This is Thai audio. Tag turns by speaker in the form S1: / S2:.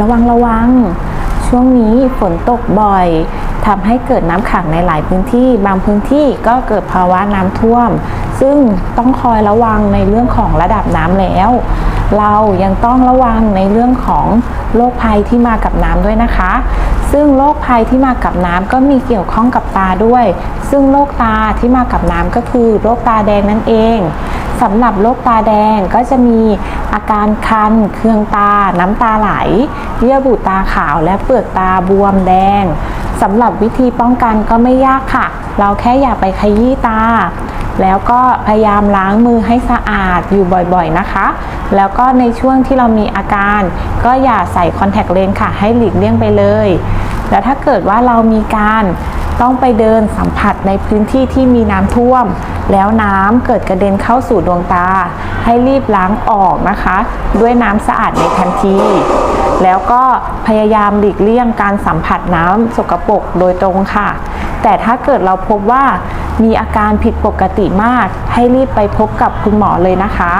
S1: ระวังระวัง ช่วงนี้ฝนตกบ่อยทำให้เกิดน้ำขังในหลายพื้นที่ บางพื้นที่ก็เกิดภาวะน้ำท่วม ซึ่งต้องคอยระวังในเรื่องของระดับน้ำแล้ว เรายังต้องระวังในเรื่องของโรคภัยที่มากับน้ำด้วยนะคะ ซึ่งโรคภัยที่มากับน้ำก็มีเกี่ยวข้องกับตาด้วย ซึ่งโรคตาที่มากับน้ำก็คือโรคตาแดงนั่นเอง สำหรับโรคตาแดงก็จะมีอาการคัน เคืองตา น้ำตาไหล เยื่อบุตาขาวและเปลือกตาบวมแดงสำหรับวิธีป้องกันก็ไม่ยากค่ะ เราแค่อย่าไปขยี้ตา แล้วก็พยายามล้างมือให้สะอาดอยู่บ่อยๆนะคะ แล้วก็ในช่วงที่เรามีอาการ ก็อย่าใส่คอนแทคเลนส์ค่ะ ให้หลีกเลี่ยงไปเลย แล้วถ้าเกิดว่าเรามีการต้องไปเดินสัมผัสในพื้นที่ที่มีน้ำท่วม แล้วน้ำเกิดกระเด็นเข้าสู่ดวงตา ให้รีบล้างออกนะคะ ด้วยน้ำสะอาดในทันที แล้วก็พยายามหลีกเลี่ยงการสัมผัสน้ำสกปรกโดยตรงค่ะ แต่ถ้าเกิดเราพบว่ามีอาการผิดปกติมาก ให้รีบไปพบกับคุณหมอเลยนะคะ